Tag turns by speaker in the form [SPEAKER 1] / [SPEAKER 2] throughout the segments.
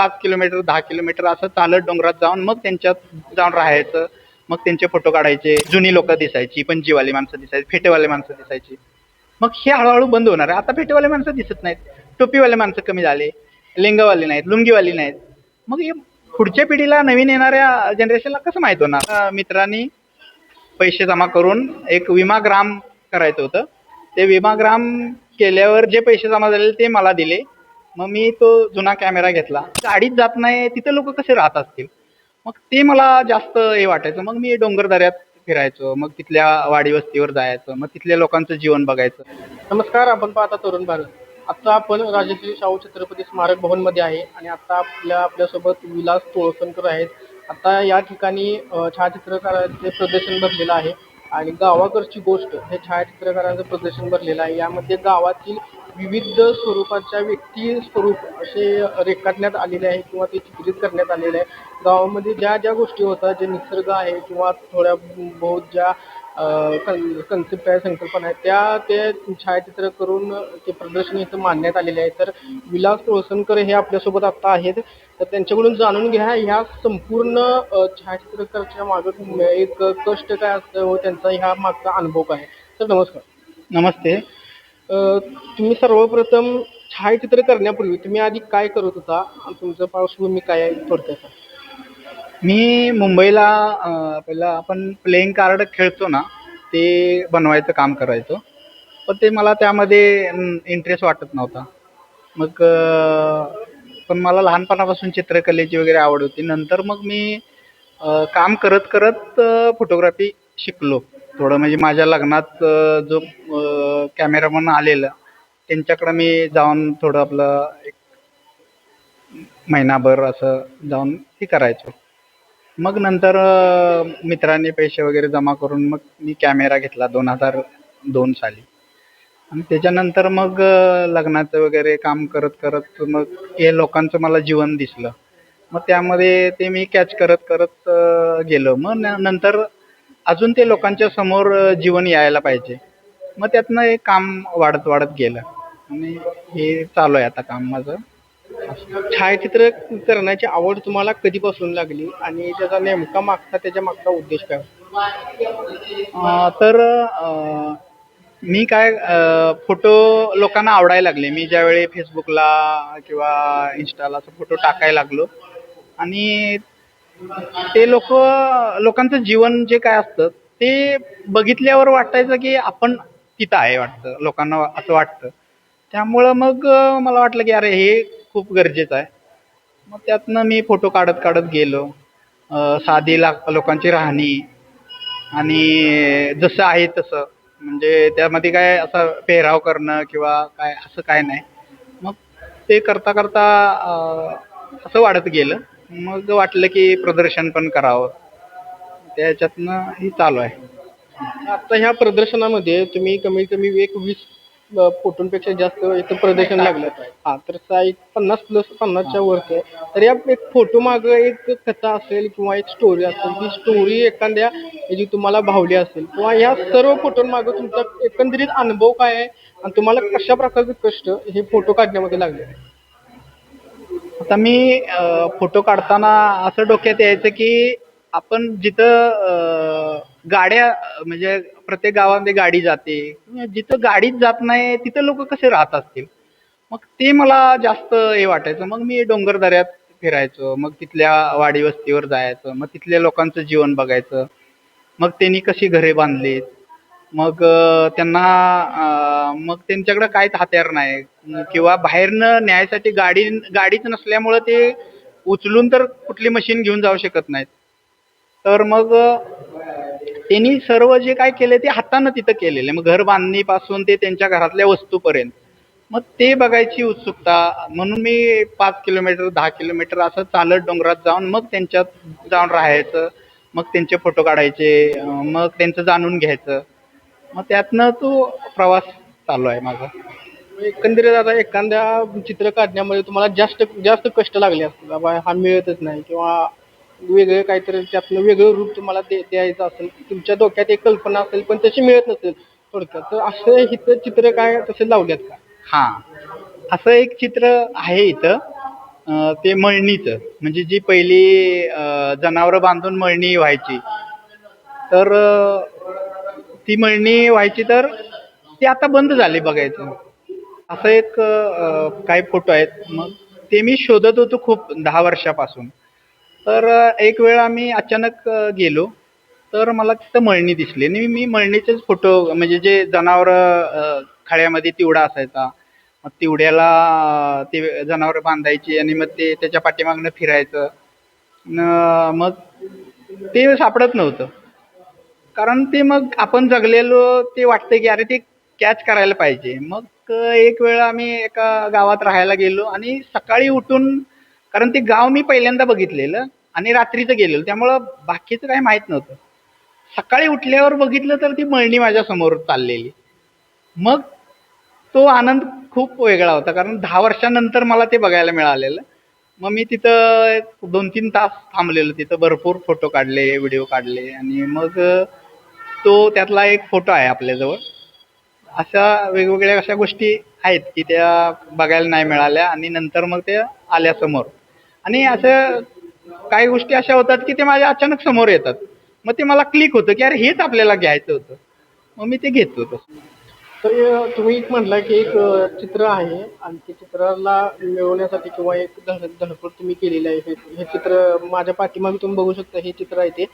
[SPEAKER 1] पाच किलोमीटर दहा किलोमीटर असं चालत डोंगरात जाऊन मग त्यांच्यात जाऊन राहायचं. मग त्यांचे फोटो काढायचे. जुनी लोक दिसायची पणजीवाली माणसं दिसायची फेटेवाले माणसं दिसायची. मग हे हळूहळू बंद होणार. आहे आता फेटेवाले माणसं दिसत नाहीत. टोपीवाले माणसं कमी झाले. लिंगवाले नाहीत लुंगीवाली नाहीत. मग हे पुढच्या पिढीला नवीन येणाऱ्या जनरेशनला कसं माहीत होणार? मित्रांनी पैसे जमा करून एक विमाग्राम करायचं होतं. ते विमाग्राम केल्यावर जे पैसे जमा झालेले ते मला दिले. मग मी तो जुना कॅमेरा घेतला. गाडीत जात नाही तिथं लोक कसे राहत असतील? मग ते मला जास्त हे वाटायचं. मग मी डोंगरदऱ्यात फिरायचो. मग तिथल्या वाडी वस्तीवर जायचं. मग तिथल्या लोकांचं जीवन बघायचं.
[SPEAKER 2] नमस्कार आपण पाहता तरुण भारत. आता आपण राजश्री शाहू छत्रपती स्मारक भवनमध्ये आहे आणि आता आपल्या आपल्यासोबत विलास तोळसणकर आहेत. आता या ठिकाणी छायाचित्रकाराचे छायाचित्रकारांचे प्रदर्शन भरलेलं आहे. आणि गावाकडची गोष्ट हे छायाचित्रकारांचं प्रदर्शन भरलेलं आहे. यामध्ये गावातील विविध स्वरूपाच्या व्यक्ती स्वरूप असे रेखाटण्यात आलेले आहे किंवा ते चित्रित करण्यात आलेले आहे. गावामध्ये ज्या ज्या गोष्टी होतात जे निसर्ग आहे किंवा थोड्या बहुत ज्या कन्सेप्ट आहे संकल्पना आहे त्या ते छायाचित्र करून ते प्रदर्शन इथं मांडण्यात आलेले आहे. तर विलास तोळसणकर हे आपल्यासोबत आत्ता आहेत. तर त्यांच्याकडून जाणून घ्या ह्या संपूर्ण अ, छायाचित्रकाराच्या मागं एक कष्ट काय असतं व त्यांचा ह्या मागचा अनुभव काय आहे. तर नमस्कार.
[SPEAKER 1] नमस्ते.
[SPEAKER 2] तुम्ही सर्वप्रथम छायाचित्र करण्यापूर्वी तुम्ही आधी काय करत होता? आणि तुमचं पार्श्वभूमी काय आहे थोडक्यात?
[SPEAKER 1] मी मुंबईला अं, पहिला आपण प्लेइंग कार्ड खेळतो ना ते बनवायचं काम करायचो. पण ते मला त्यामध्ये इंटरेस्ट वाटत नव्हता. मग अं, पण मला लहानपणापासून चित्रकलेची वगैरे आवड होती. नंतर मग मी अं, काम करत करत फोटोग्राफी शिकलो. थोडं म्हणजे माझ्या लग्नात जो कॅमेरामन आलेला त्यांच्याकडं मी जाऊन थोडं आपलं एक महिनाभर असं जाऊन हे करायचो. मग नंतर अ, मित्रांनी पैसे वगैरे जमा करून मग मी कॅमेरा घेतला दोन हजार दोन साली. आणि त्याच्यानंतर मग अ, लग्नाचं वगैरे काम करत करत मग हे लोकांचं मला जीवन दिसलं. मग त्यामध्ये ते मी कॅच करत करत अ, गेलो. मग न नंतर अजून ते लोकांच्या समोर जीवन यायला पाहिजे. मग त्यातनं हे काम वाढत वाढत गेलं. आणि हे चालू आहे आता काम माझं.
[SPEAKER 2] छायाचित्र करण्याची आवड तुम्हाला कधीपासून लागली? आणि त्याचा नेमका मागचा त्याच्या मागचा उद्देश काय होता?
[SPEAKER 1] तर मी काय फोटो लोकांना आवडायला लागले. मी ज्यावेळी फेसबुकला किंवा इन्स्टाला असं फोटो टाकायला लागलो. आणि ते लोक लोकांचं जीवन जे काय असतं ते बघितल्यावर वाटायचं की आपण तिथं आहे वाटतं लोकांना असं वाटतं. त्यामुळं मग मला वाटलं की अरे हे खूप गरजेचं आहे. मग त्यातनं मी फोटो काढत काढत गेलो. साधी ला लोकांची राहणी आणि जसं आहे तसं. म्हणजे त्यामध्ये काय असं पेहराव करणं किंवा काय असं काय नाही. मग ते करता करता असं वाढत गेलं. मग वाटलं की प्रदर्शन पण करावं. त्याच्यातनं हे चालू आहे.
[SPEAKER 2] आता ह्या प्रदर्शनामध्ये तुम्ही कमीत कमी एक वीस फोटोंपेक्षा जास्त इथं प्रदर्शन लागलं हा तर सा- एक पन्नास प्लस पन्नासच्या वरती आहे. तर या एक फोटो मागं एक कथा असेल किंवा एक स्टोरी असेल ती स्टोरी एखाद्या जी तुम्हाला भावली असेल किंवा या सर्व फोटोंमागं तुमचा एकंदरीत अनुभव काय आहे आणि तुम्हाला कशा प्रकारचे कष्ट हे फोटो काढण्यामध्ये लागले
[SPEAKER 1] आता मी फोटो काढताना असं डोक्यात यायचं की आपण जिथं गाड्या म्हणजे प्रत्येक गावामध्ये गाडी जाते जिथं गाडीच जात नाही तिथं लोक कसे राहत असतील? मग ते मला जास्त हे वाटायचं. मग मी डोंगरदऱ्यात फिरायचो मग तिथल्या वाडी वस्तीवर जायचं मग तिथल्या लोकांचं जीवन बघायचं. मग त्यांनी कशी घरे बांधलीत? मग त्यांना मग त्यांच्याकडे काहीच हत्यार नाही? किंवा बाहेरनं न्यायसाठी गाडी गाडीच नसल्यामुळं ते उचलून तर कुठली मशीन घेऊन जाऊ शकत नाहीत. तर मग त्यांनी सर्व जे काय केले ते हातानं तिथं केलेले मग घर बांधणीपासून ते त्यांच्या घरातल्या वस्तूपर्यंत. मग ते बघायची उत्सुकता म्हणून मी पाच किलोमीटर दहा किलोमीटर असं चालत डोंगरात जाऊन मग त्यांच्यात जाऊन राहायचं. मग त्यांचे फोटो काढायचे मग त्यांचं जाणून घ्यायचं. मग त्यातनं तो प्रवास चालू आहे माझा.
[SPEAKER 2] एकंदरीत आता एखाद्या चित्र काढण्यामध्ये तुम्हाला जास्त जास्त कष्ट लागले असतील. बाबा हा मिळतच नाही किंवा वेगळं काहीतरी त्यातनं वेगळं रूप तुम्हाला दे द्यायचं असेल तुमच्या डोक्यात एक कल्पना असेल पण तशी मिळत नसेल थोडक्यात तर असं इथं चित्र काय तसे लावल्यात का?
[SPEAKER 1] हां. असं एक चित्र आहे इथं. ते मळणीचं. म्हणजे जी पहिली जनावरं बांधून मळणी व्हायची. तर ती मळणी व्हायची तर ती आता बंद झाली बघायचं. असं एक काही फोटो आहेत. मग ते मी शोधत होतो खूप दहा वर्षापासून. तर एक वेळ आम्ही अचानक गेलो. तर मला तिथं मळणी दिसली. आणि मी मळणीचेच फोटो म्हणजे जे जनावरं खळ्यामध्ये तिवडा असायचा. मग तिवड्याला ते जनावरं बांधायची आणि मग ते त्याच्या पाठीमागनं फिरायचं. न मग ते सापडत नव्हतं. कारण ते मग आपण जगलेलो ते वाटतं की अरे ते कॅच करायला पाहिजे. मग एक वेळ आम्ही एका गावात राहायला गेलो आणि सकाळी उठून कारण ते गाव मी पहिल्यांदा बघितलेलं आणि रात्रीचं गेलेलो त्यामुळं बाकीचं काही माहीत नव्हतं. सकाळी उठल्यावर बघितलं तर ती मळणी माझ्यासमोर चाललेली. मग तो आनंद खूप वेगळा होता कारण दहा वर्षानंतर मला ते बघायला मिळालेलं. मग मी तिथं दोन तीन तास थांबलेलो तिथं भरपूर फोटो काढले व्हिडिओ काढले आणि मग तो त्यातला एक फोटो आहे आपल्याजवळ. अशा वेगवेगळ्या अशा गोष्टी आहेत की त्या बघायला नाही मिळाल्या आणि नंतर मग त्या आल्या समोर. आणि असं काही गोष्टी अशा होतात की ते माझ्या अचानक समोर येतात. मग ते मला क्लिक होतं की अरे हेच आपल्याला घ्यायचं होतं. मग मी ते घेतो तसं
[SPEAKER 2] तर तुम्ही एक म्हटलं की एक चित्र आहे आणि ते चित्राला मिळवण्यासाठी किंवा एक धड धडपड तुम्ही केलेली आहे. हे हे चित्र माझ्या पाठीमागे तुम्ही बघू शकता हे चित्र आहे ते.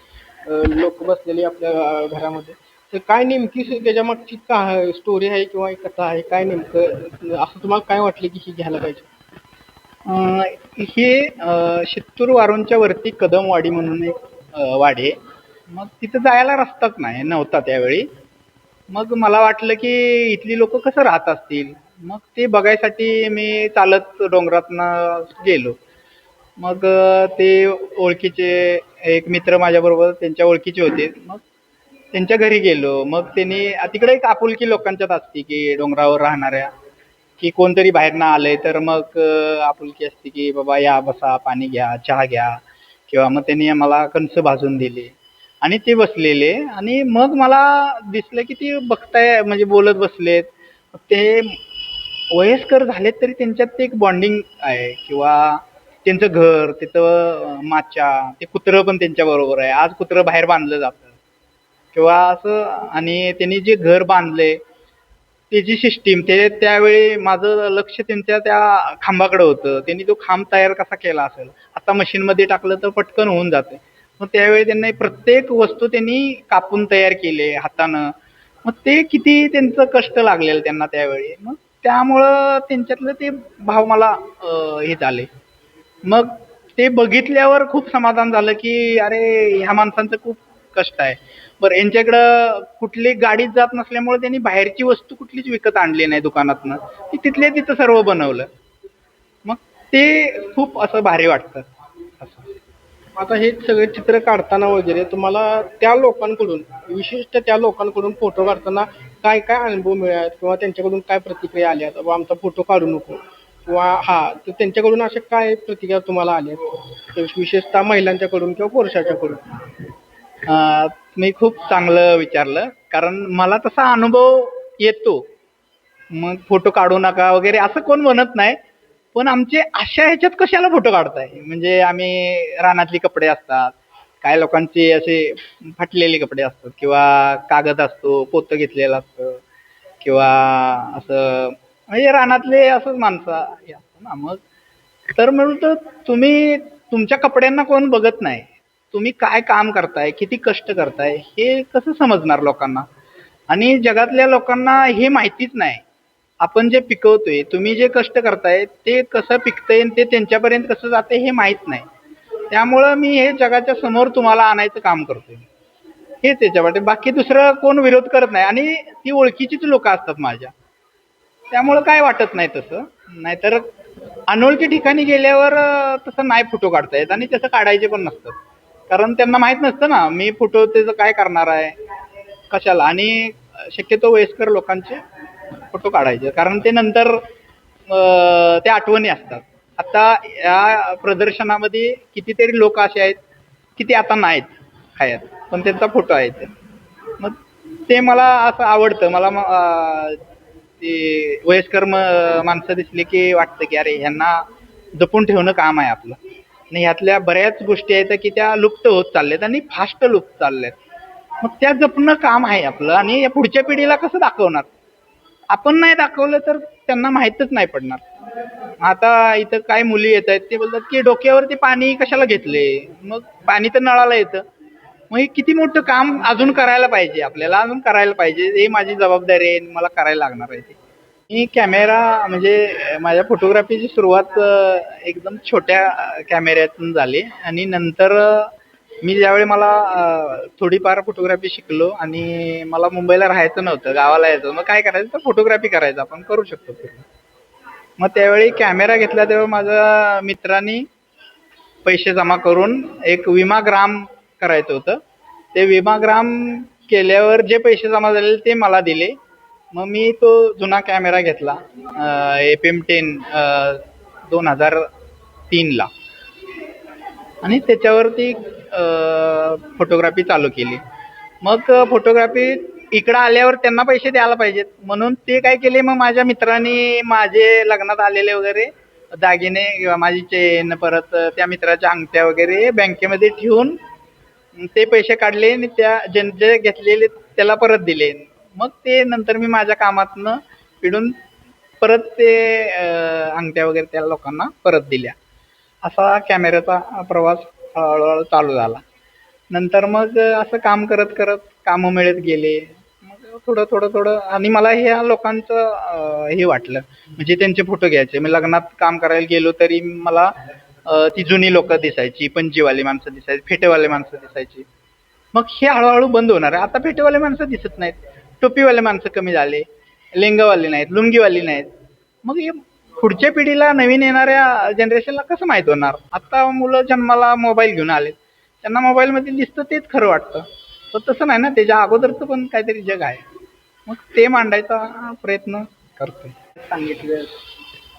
[SPEAKER 2] लोक बसलेली आपल्या घरामध्ये. तर काय नेमकी त्याच्या मागची का स्टोरी आहे किंवा एक कथा आहे? काय नेमकं असं तुम्हाला काय वाटलं की ही घ्यायला पाहिजे?
[SPEAKER 1] हे शित्तूर वारूंच्या वरती कदमवाडी म्हणून एक वाढे वाडी आहे. मग तिथं जायला रस्ताच नाही नव्हता त्यावेळी. मग मला वाटलं की इथली लोक कसं राहत असतील? मग ते बघायसाठी मी चालत डोंगरातनं गेलो. मग ते ओळखीचे एक मित्र माझ्याबरोबर त्यांच्या ओळखीचे होते. मग त्यांच्या घरी गेलो. मग त्यांनी तिकडे एक आपुलकी लोकांच्यात असते की डोंगरावर राहणाऱ्या की कोणतरी बाहेरनं आलंय तर मग आपुलकी असते की बाबा या बसा पाणी घ्या चहा घ्या. किंवा मग त्यांनी मला कणसं भाजून दिली. आणि ते बसलेले. आणि मग मला दिसलं की ते बघताय म्हणजे बोलत बसलेत. ते वयस्कर झालेत तरी त्यांच्यात ते एक बॉन्डिंग आहे. किंवा त्यांचं घर तिथं अं, माच्या ते कुत्रं पण त्यांच्या बरोबर आहे. आज कुत्रं बाहेर बांधलं जातं. किंवा असं आणि त्यांनी जे घर बांधले त्याची सिस्टीम ते त्यावेळी माझं लक्ष त्यांच्या त्या खांबाकडे होतं. त्यांनी तो खांब तयार कसा केला असेल? आता मशीनमध्ये टाकलं तर पटकन होऊन जाते. मग त्यावेळी त्यांनी प्रत्येक वस्तू त्यांनी कापून तयार केले हातानं. मग ते किती त्यांचं कष्ट लागलेलं त्यांना त्यावेळी. मग त्यामुळं त्यांच्यातलं ते भाव मला हे झाले. मग ते बघितल्यावर खूप समाधान झालं की अरे ह्या माणसांचं खूप कष्ट आहे. बरं यांच्याकडं कुठली गाडीच जात नसल्यामुळे त्यांनी बाहेरची वस्तू कुठलीच विकत आणली नाही दुकानातनं. ती तिथल्या तिथं सर्व बनवलं. मग ते खूप असं भारी वाटतं. असं.
[SPEAKER 2] आता हे सगळे चित्र काढताना वगैरे तुम्हाला त्या लोकांकडून विशिष्ट त्या लोकांकडून फोटो काढताना काय काय अनुभव मिळाले किंवा त्यांच्याकडून काय प्रतिक्रिया आल्या बाबा आमचा फोटो काढू नको. किंवा हा तर त्यांच्याकडून अशा काय प्रतिक्रिया तुम्हाला आल्या? विशेषतः महिलांच्याकडून किंवा पुरुषाच्याकडून?
[SPEAKER 1] मी खूप चांगलं विचारलं. कारण मला तसा अनुभव येतो. मग फोटो काढू नका वगैरे असं कोण म्हणत नाही. पण आमचे अशा ह्याच्यात कशाला फोटो काढताय? म्हणजे आम्ही रानातली कपडे असतात. काय लोकांचे असे फाटलेले कपडे असतात. किंवा कागद असतो पोतं घेतलेलं असतं. किंवा असं म्हणजे रानातले असंच माणसं हे असतं ना. मग तर म्हणतो तुम्ही तुमच्या कपड्यांना कोण बघत नाही. तुम्ही काय काम करताय किती कष्ट करताय हे कसं समजणार लोकांना? आणि जगातल्या लोकांना हे माहितीच नाही. आपण जे पिकवतोय तुम्ही जे कष्ट करताय ते कसं पिकतंय ते त्यांच्यापर्यंत कसं जाते हे माहीत नाही. त्यामुळं मी हे जगाच्या समोर तुम्हाला आणायचं काम करतोय. हेच याच्यासाठी बाकी दुसरं कोण विरोध करत नाही. आणि ती ओळखीचीच लोक असतात माझ्या. त्यामुळं काय वाटत नाही तसं. नाहीतर अनोळखी ठिकाणी गेल्यावर तसं नाही फोटो काढता येत आणि तसं काढायचे पण नसतात. कारण त्यांना माहीत नसतं ना मी फोटो त्याचं काय करणार आहे कशाला? आणि शक्यतो वयस्कर लोकांचे फोटो काढायचे. कारण ते नंतर त्या आठवणी असतात. आता या प्रदर्शनामध्ये कितीतरी लोक असे आहेत की ते आता नाहीत हयात पण त्यांचा फोटो आहे ते. मग ते मला असं आवडतं. मला ते वयस्कर म माणसं दिसली की वाटतं की अरे ह्यांना जपून ठेवणं काम आहे आपलं. आणि ह्यातल्या बऱ्याच गोष्टी आहेत की त्या लुप्त होत चालल्यात आणि फास्ट लुप्त चालल्यात. मग त्या जपणं काम आहे आपलं आणि या पुढच्या पिढीला कसं दाखवणार? आपण नाही दाखवलं तर त्यांना माहीतच नाही पडणार. आता इथं काय मुली येत आहेत ते बोलतात की डोक्यावरती पाणी कशाला घेतले? मग पाणी तर नळाला येतं. मग हे किती मोठं काम अजून करायला पाहिजे? आपल्याला अजून करायला पाहिजे. हे माझी जबाबदारी आहे मला करायला लागणार आहे ती. मी कॅमेरा म्हणजे माझ्या फोटोग्राफीची सुरुवात एकदम छोट्या कॅमेऱ्यातून झाली. आणि नंतर मी ज्यावेळी मला थोडीफार फोटोग्राफी शिकलो आणि मला मुंबईला राहायचं नव्हतं गावाला यायचं मग काय करायचं? तर फोटोग्राफी करायचं. आपण करू शकतो मग त्यावेळी कॅमेरा घेतला तेव्हा माझ्या मित्रांनी पैसे जमा करून एक विमाग्राम करायचं होतं. ते विमाग्राम केल्यावर जे पैसे जमा झालेले ते मला दिले. मग मी तो जुना कॅमेरा घेतला एफ एम टेन दोन हजार तीनला. आणि त्याच्यावरती फोटोग्राफी चालू केली. मग फोटोग्राफी इकडं आल्यावर त्यांना पैसे द्यायला पाहिजेत. म्हणून ते काय केले मग माझ्या मित्रांनी माझे लग्नात आलेले वगैरे दागिने किंवा माझी चेन परत त्या मित्राच्या अंगठ्या वगैरे बँकेमध्ये ठेवून ते पैसे काढले आणि त्या ज्यां जे घेतलेले त्याला परत दिले. मग ते नंतर मी माझ्या कामातनं पिढून परत ते अंगठ्या वगैरे त्या लोकांना परत दिल्या. असा कॅमेऱ्याचा प्रवास हळूहळू चालू झाला. नंतर मग असं काम करत करत कामं मिळत गेले. मग थोडं थोडं थोडं आणि मला ह्या लोकांचं हे वाटलं. म्हणजे त्यांचे फोटो घ्यायचे. मी लग्नात काम करायला गेलो तरी मला ती जुनी लोक दिसायची पंजीवाली माणसं दिसायची फेटेवाले माणसं दिसायची. मग हे हळूहळू बंद होणार आहे. आता फेटेवाले माणसं दिसत नाहीत. टोपीवाले माणसं कमी झाले लेंगावाली नाहीत लुंगीवाली नाहीत. मग हे पुढच्या पिढीला नवीन येणाऱ्या जनरेशनला कसं माहीत होणार? आता मुलं जन्माला मोबाईल घेऊन आलेत. त्यांना मोबाईलमध्ये दिसतं तेच खरं वाटतं. तर तसं नाही ना त्याच्या अगोदरचं पण काहीतरी जग आहे. मग ते मांडायचा प्रयत्न करतोय. सांगितलं.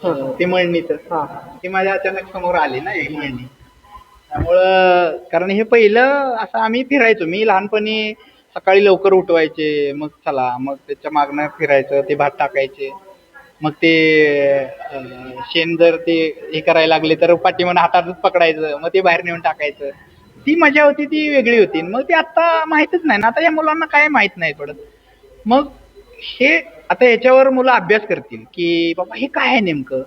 [SPEAKER 1] अं, ते मळणीचं
[SPEAKER 2] हां.
[SPEAKER 1] ते माझ्या अचानक समोर आले ना ही मळणी. त्यामुळं कारण हे पहिलं असं आम्ही फिरायचो. मी लहानपणी सकाळी लवकर उठवायचे मग चला मग त्याच्या मागनं फिरायचं ते भात टाकायचे. मग ते अं, शेण जर ते हे करायला लागले तर पाठीमागं हातातच पकडायचं मग ते बाहेर नेऊन टाकायचं. ती मजा होती ती वेगळी होती. मग ते आत्ता माहीतच नाही ना. आता या मुलांना काय माहीत नाही पडत. मग हे आता याच्यावर मुलं अभ्यास करतील की बाबा हे काय आहे नेमकं?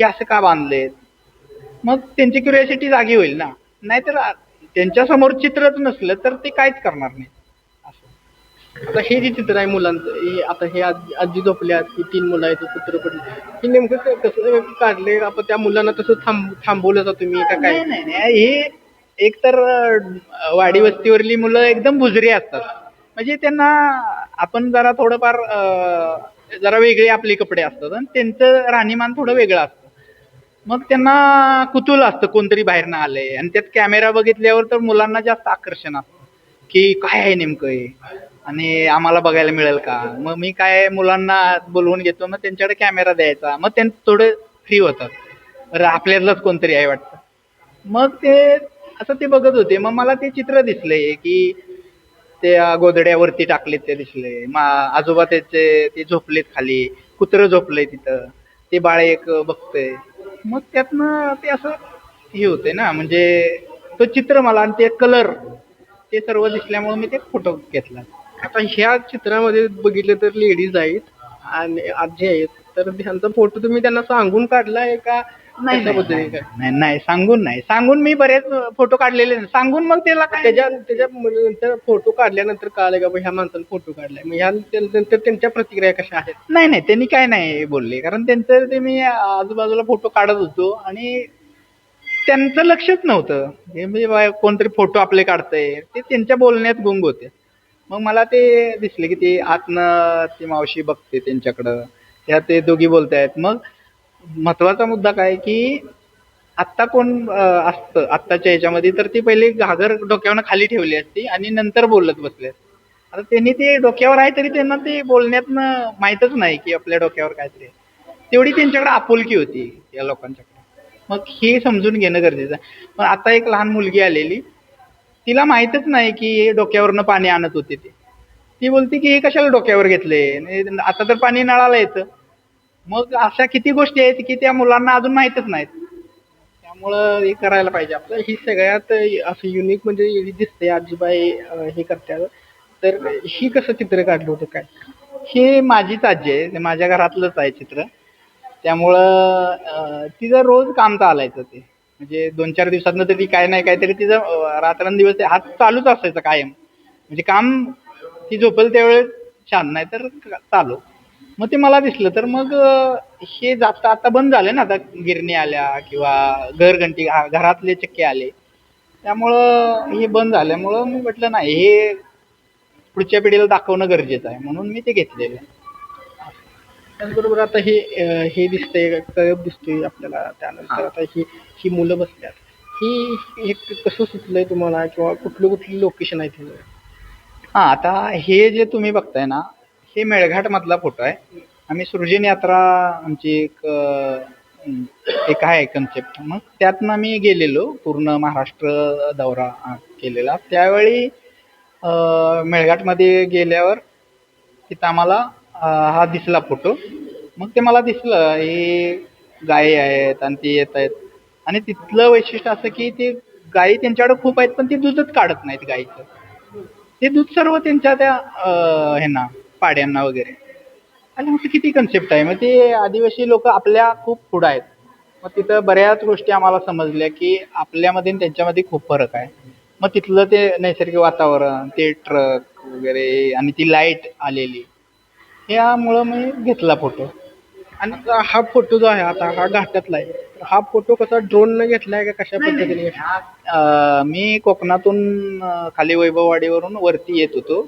[SPEAKER 1] हे असं का बांधलेत? मग त्यांची क्युरिओसिटी जागी होईल ना. नाहीतर त्यांच्यासमोर चित्रच नसलं तर ते काहीच करणार नाही. असं.
[SPEAKER 2] आता हे जे चित्र आहे मुलांचं हे आता हे आजी आजी झोपल्यात ही तीन मुलं आहेत चित्र पडले. हे नेमकं क- कसं काढले? आपण त्या मुलांना तसं थांब थांबवलं का तुम्ही? का काय?
[SPEAKER 1] नाही नाही नाही. हे एकतर अं, वाडी वस्तीवरली मुलं एकदम बुजरी असतात. म्हणजे त्यांना आपण जरा थोडंफार जरा वेगळे आपले कपडे असतात आणि त्यांचं राहणीमान थोडं वेगळं असतं. मग त्यांना कुतूल असतं कोणतरी बाहेरनं आलंय. आणि त्यात कॅमेरा बघितल्यावर तर मुलांना जास्त आकर्षण असतं. की काय आहे नेमकं हे? आणि आम्हाला बघायला मिळेल का? मग मी काय मुलांना बोलवून घेतो मग त्यांच्याकडे कॅमेरा द्यायचा. मग त्यांचं थोडं फ्री होतात. बरं आपल्यातलंच कोणतरी आहे वाटतं. मग ते असं ते बघत होते. मग मला ते चित्र दिसले की ते गोदड्यावरती टाकलेत ते दिसले. मा आजोबा त्याचे ते झोपलेत खाली. कुत्रं झोपलंय तिथं. ते बाळ एक बघतंय. मग त्यातनं ते असं हे होते ना म्हणजे तो चित्र मला आणि ते कलर ते सर्व दिसल्यामुळे मी ते फोटो घेतला.
[SPEAKER 2] आता ह्या चित्रामध्ये बघितलं तर लेडीज आहेत आणि आजी आहेत. तर ह्यांचा फोटो तुम्ही त्यांना सांगून काढला आहे का?
[SPEAKER 1] नाही नाही,
[SPEAKER 2] पद्धतीने काय?
[SPEAKER 1] नाही नाही सांगून नाही. सांगून मी बरेच फोटो काढलेले नाही. सांगून मग त्याला काय
[SPEAKER 2] त्याच्या त्याच्या नंतर फोटो काढल्यानंतर कळालं का बा ह्या माणसाने फोटो काढलाय? मग ह्या नंतर त्यांच्या प्रतिक्रिया कशा आहेत?
[SPEAKER 1] नाही नाही त्यांनी काय नाही बोलले. कारण त्यांचं ते मी आजूबाजूला फोटो काढत होतो आणि त्यांचं लक्षच नव्हतं. हे म्हणजे बा- कोणतरी फोटो आपले काढतंय. ते त्यांच्या बोलण्यात गुंग होते. मग मला ते दिसले की ते आतनं ती मावशी बघते त्यांच्याकडं. त्या ते दोघी बोलतायत. मग महत्त्वाचा मुद्दा काय की आत्ता कोण असतं? आत्ताच्या याच्यामध्ये तर ती पहिले घागर डोक्यावरनं खाली ठेवली असती आणि नंतर बोलत बसले आता त्यांनी ते डोक्यावर आहे तरी त्यांना ते बोलण्यातनं माहीतच नाही की आपल्या डोक्यावर काहीतरी तेवढी त्यांच्याकडे आपुलकी होती या लोकांच्याकडे. मग हे समजून घेणं गरजेचं आहे. पण आता एक लहान मुलगी आलेली. तिला माहीतच नाही की हे डोक्यावरनं पाणी आणत होते ते. ती बोलते की हे कशाला डोक्यावर घेतले आता तर पाणी नळाला येतं. मग अशा किती गोष्टी आहेत की त्या मुलांना अजून माहीतच नाहीत. त्यामुळं हे करायला पाहिजे. आपलं
[SPEAKER 2] ही सगळ्यात असं युनिक म्हणजे दिसते आजीबाई हे करतात. तर ही कसं चित्र काढलं होतं काय?
[SPEAKER 1] हे माझीच आजी आहे. माझ्या घरातलंच आहे चित्र. त्यामुळं तिचं रोज काम चालायचं ते. म्हणजे दोन चार दिवसातनं तरी काय नाही काहीतरी तिचं रात्रंदिवस ते हात चालूच असायचं कायम. म्हणजे काम ती झोपेल त्यावेळेस छान नाही तर चालू. मग ते मला दिसलं. तर मग हे जास्त आता बंद झालं ना आता गिरणी आल्या किंवा घरघंटी घरातले चक्के आले. त्यामुळं हे बंद झाल्यामुळं मी म्हटलं नाही हे पुढच्या पिढीला दाखवणं गरजेचं आहे. म्हणून मी ते घेतलेलं.
[SPEAKER 2] त्याचबरोबर आता हे हे दिसतंय कळप दिसतोय आपल्याला त्यानंतर. आता ही ही मुलं बसल्यात. ही हे कसं सुचलंय तुम्हाला? किंवा कुठलं कुठली लोकेशन आहे तिथं
[SPEAKER 1] हा आता हे जे तुम्ही बघताय ना हे मेळघाट मधला फोटो आहे. आम्ही सृजन यात्रा आमची एक एक आहे कन्सेप्ट मग त्यातनं आम्ही गेलेलो पूर्ण महाराष्ट्र दौरा केलेला. त्यावेळी मेळघाटमध्ये गेल्यावर तिथं आम्हाला हा दिसला फोटो. मग ते मला दिसलं हे गायी आहेत आणि ते येत आहेत. आणि तिथलं वैशिष्ट्य असं की ते गायी त्यांच्याकडे खूप आहेत पण ते दूधच काढत नाहीत गाईचं. ते दूध सर्व त्यांच्या त्या ह्यांना पाड्यांना वगैरे. आणि मग किती कन्सेप्ट आहे? मग ते आदिवासी लोक आपल्या खूप पुढं आहेत. मग तिथं बऱ्याच गोष्टी आम्हाला समजल्या की आपल्यामध्ये आणि त्यांच्यामध्ये खूप फरक आहे. मग तिथलं ते नैसर्गिक वातावरण ते ट्रक वगैरे आणि ती लाइट आलेली यामुळं मी घेतला फोटो.
[SPEAKER 2] आणि हा फोटो जो आहे आता हा घाटातला आहे. हा फोटो कसा ड्रोन न घेतलाय का कशा पद्धतीने?
[SPEAKER 1] मी कोकणातून खाली वैभववाडीवरून वरती येत होतो.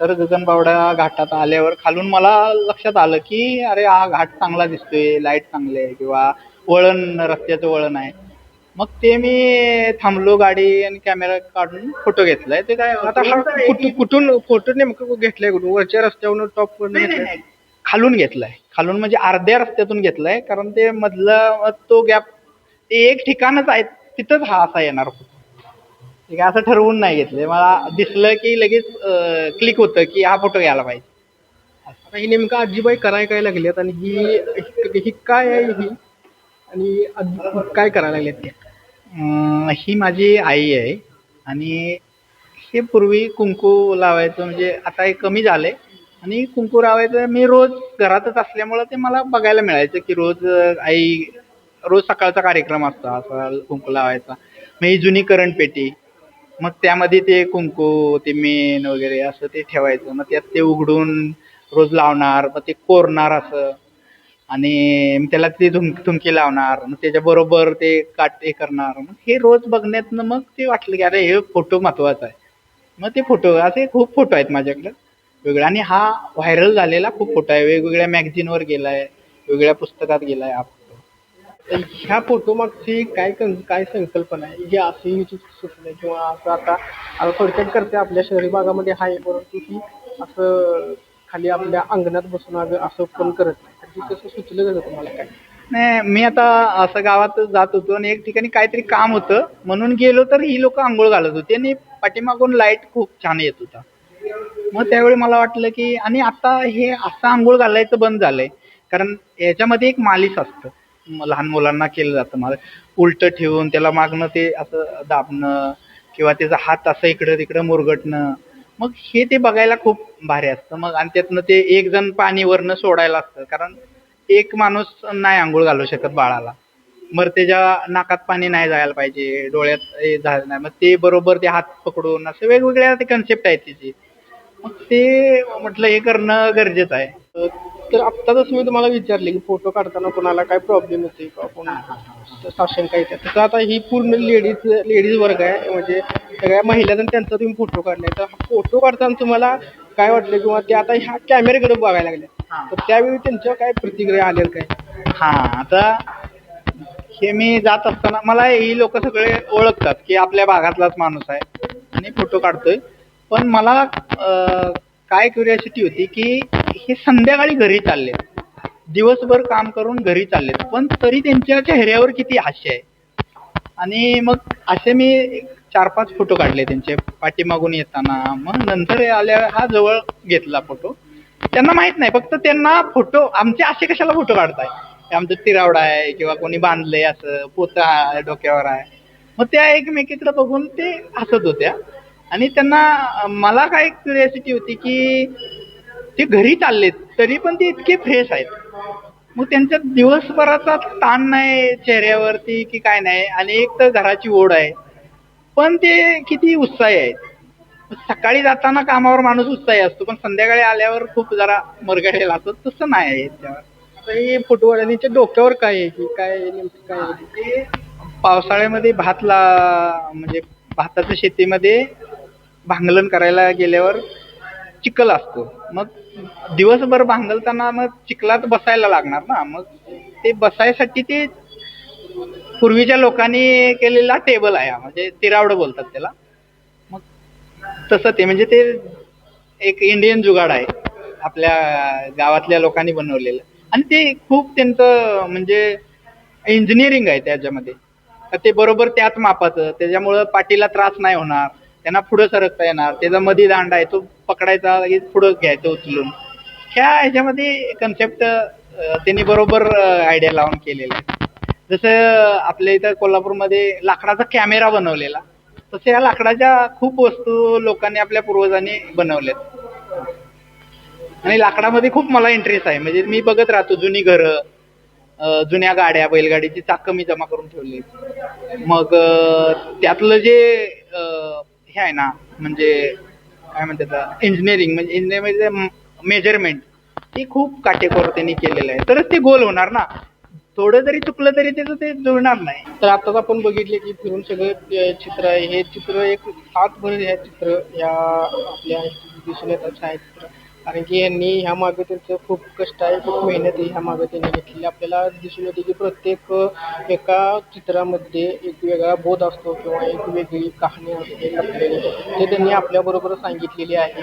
[SPEAKER 1] तर गगनबावडा घाटात आल्यावर खालून मला लक्षात आलं की अरे हा घाट चांगला दिसतोय लाइट चांगली आहे किंवा वळण रस्त्याचं वळण आहे. मग ते मी थांबलो गाडी आणि कॅमेरा काढून फोटो घेतलाय. ते काय
[SPEAKER 2] आता हा कुठून कुठून फोटो नेमकं घेतलाय? कुठून? वरच्या रस्त्यावरून टॉप.
[SPEAKER 1] खालून घेतलाय. खालून म्हणजे अर्ध्या रस्त्यातून घेतलाय कारण ते मधला तो गॅप ते एक ठिकाणच आहे. तिथंच हा असा येणार होता. ठीक आहे असं ठरवून नाही घेतलंय. मला दिसलं की लगेच क्लिक होतं की हा फोटो घ्यायला पाहिजे.
[SPEAKER 2] आता ही नेमकं आजीबाई कराय काय लागल्यात आणि ही ही- काय आहे ही? आणि आजी- काय करायला लागल्यात त्या
[SPEAKER 1] ही माझी आई आहे. आणि हे पूर्वी कुंकू लावायचं म्हणजे आता हे कमी झालंय. आणि कुंकू लावायचं मी रोज घरातच असल्यामुळं ते मला बघायला मिळायचं की रोज आई रोज सकाळचा कार्यक्रम असतो असा कुंकू लावायचा. मग ही जुनी करंट पेटी मग त्यामध्ये ते कुंकू ते मेण वगैरे असं ते ठेवायचं. मग त्यात ते उघडून रोज लावणार मग ते कोरणार असं. आणि मग त्याला ते धुम धुमकी लावणार मग त्याच्याबरोबर ते काट हे करणार. मग हे रोज बघण्यातनं मग ते वाटलं की अरे हे फोटो महत्त्वाचा आहे. मग ते फोटो असे खूप फोटो आहेत माझ्याकडे. वेगळे आणि हा व्हायरल झालेला खूप फोटो आहे. वेगवेगळ्या मॅगझिनवर गेलाय वेगळ्या पुस्तकात गेलाय.
[SPEAKER 2] आहे ह्या फोटो मागची काय कं- काय संकल्पना आहे? ही अशी हिची सुचलंय किंवा असं आता आता थोडक्यात करते आपल्या शहरी भागामध्ये आहे परंतु ही असं खाली आपल्या अंगणात बसून अगं असं पण करत नाही. तर कसं सुचलं गेलं तुम्हाला काय?
[SPEAKER 1] नाही मी आता असं गावात जात होतो आणि एक ठिकाणी काहीतरी काम होतं. म्हणून गेलो तर ही लोक आंघोळ घालत होती आणि पाठीमागून लाइट खूप छान येत होता. मग त्यावेळी मला वाटलं की आणि आता हे असं आंघोळ घालायचं बंद झालंय. कारण याच्यामध्ये एक मालिश असतं. लहान मुलांना केलं जातं. मला उलटं ठेवून त्याला मागणं ते असं दाबणं किंवा त्याचा हात असं इकडं तिकडं मुरगटणं. मग हे ते बघायला खूप भारी असतं. मग आणि त्यातनं ते एक जण पाणीवरनं सोडायला असतं कारण एक माणूस नाही आंघोळ घालू शकत बाळाला. मग त्याच्या नाकात पाणी नाही जायला पाहिजे डोळ्यात हे झालं नाही. मग ते बरोबर ते हात पकडून असं वेगवेगळ्या ते कन्सेप्ट आहेत त्याची मग ते म्हटलं हे करणं गरजेचं आहे.
[SPEAKER 2] तर आत्ता जसं मी तुम्हाला विचारले की फोटो काढताना कोणाला काय प्रॉब्लेम येते किंवा कोण साशंका येते तसं आता ही पूर्ण लेडीज लेडीज वर्ग आहे. म्हणजे सगळ्या महिलांना त्यांचा तुम्ही फोटो काढलाय. तर फोटो काढताना तुम्हाला काय वाटलं किंवा ते आता ह्या कॅमेऱ्याकडे बघायला लागले. तर त्यावेळी त्यांच्या काय प्रतिक्रिया आल्या काय?
[SPEAKER 1] हा आता हे मी जात असताना मला ही लोक सगळे ओळखतात की आपल्या भागातलाच माणूस आहे. आणि फोटो काढतोय. पण मला काय क्युरियासिटी होती की हे संध्याकाळी घरी चालले. दिवसभर काम करून घरी चाललेत पण तरी त्यांच्या चेहऱ्यावर किती हास्य आहे. आणि मग असे मी चार पाच फोटो काढले त्यांचे पाठीमागून येताना. मग नंतर आल्या हा जवळ घेतला फोटो. त्यांना माहीत नाही. फक्त त्यांना फोटो आमचे असे कशाला फोटो काढताय? आमचं तिरावडा आहे किंवा कोणी बांधलंय असं पोता डोक्यावर आहे. मग त्या एकमेकीकडे बघून ते हसत होत्या. आणि त्यांना मला काय क्युरियोसिटी होती की ते घरी चाललेत तरी पण ते इतके फ्रेश आहेत. मग त्यांच्या दिवसभराचा ताण नाही चेहऱ्यावरती की काय नाही आणि एक तर घराची ओढ आहे. पण ते किती उत्साही आहेत. सकाळी जाताना कामावर माणूस उत्साही असतो पण संध्याकाळी आल्यावर खूप जरा मरगळलेला असतो तसं नाही आहे
[SPEAKER 2] आता हे डोक्यावर काय आहे की काय नेमकं काय?
[SPEAKER 1] ते पावसाळ्यामध्ये भातला म्हणजे भाताच्या शेतीमध्ये भांगलन करायला गेल्यावर चिखल असतो. मग दिवसभर भांगलताना मग चिखलात बसायला लागणार ना. मग ते बसायसाठी ते पूर्वीच्या लोकांनी केलेला टेबल आहे म्हणजे तिरावडं बोलतात त्याला. मग तसं ते म्हणजे ते एक इंडियन जुगाड आहे. आपल्या गावातल्या लोकांनी बनवलेलं. आणि ते खूप त्यांचं म्हणजे इंजिनिअरिंग आहे त्याच्यामध्ये. तर ते बरोबर त्याच मापाचं. त्याच्यामुळं पाठीला त्रास नाही होणार. त्यांना पुढं सरकता येणार. त्याचा मध्ये दांडा आहे तो पकडायचा लगेच पुढं घ्यायचं उचलून. ह्या ह्याच्यामध्ये कन्सेप्ट त्यांनी बरोबर आयडिया लावून केलेला आहे. जसं आपल्या इथं कोल्हापूरमध्ये लाकडाचा कॅमेरा बनवलेला. तसे या लाकडाच्या खूप वस्तू लोकांनी आपल्या पूर्वजांनी बनवल्यात. आणि लाकडामध्ये खूप मला इंटरेस्ट आहे. म्हणजे मी बघत राहतो जुनी घरं जुन्या गाड्या बैलगाडीची चाकं मी जमा करून ठेवली. मग त्यातलं जे हे आहे ना म्हणजे काय म्हणतात इंजिनिअरिंग म्हणजे इंजिनिअरिंग मेजरमेंट ते खूप काटेकोर त्यांनी केलेलं आहे. तरच ते गोल होणार ना. थोडं जरी चुकलं तरी त्याचं ते जुळणार नाही.
[SPEAKER 2] तर आताच आपण बघितले की फिरून सगळं चित्र आहे. हे चित्र एक तासभर हे चित्र या आपल्या दिसून येतात छायाचित्र कारण की यांनी ह्या मागे त्यांचं खूप कष्ट आहे खूप मेहनत आहे ह्या मागे त्यांनी घेतलेली. आपल्याला दिसून येते की प्रत्येक एका चित्रामध्ये एक वेगळा बोध असतो किंवा एक वेगळी कहाणी असते लपलेली ते त्यांनी आपल्याबरोबर सांगितलेली आहे.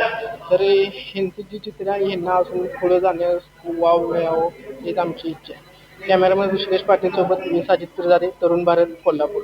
[SPEAKER 2] तर ह्यांची जी चित्र आहे ह्यांना अजून पुढं जाण्यास वाव मिळावं हीच आमची इच्छा आहे. कॅमेरामॅन विश्लेष पाटीलसोबत मी साजिद पिरजादे तरुण भारत कोल्हापूर.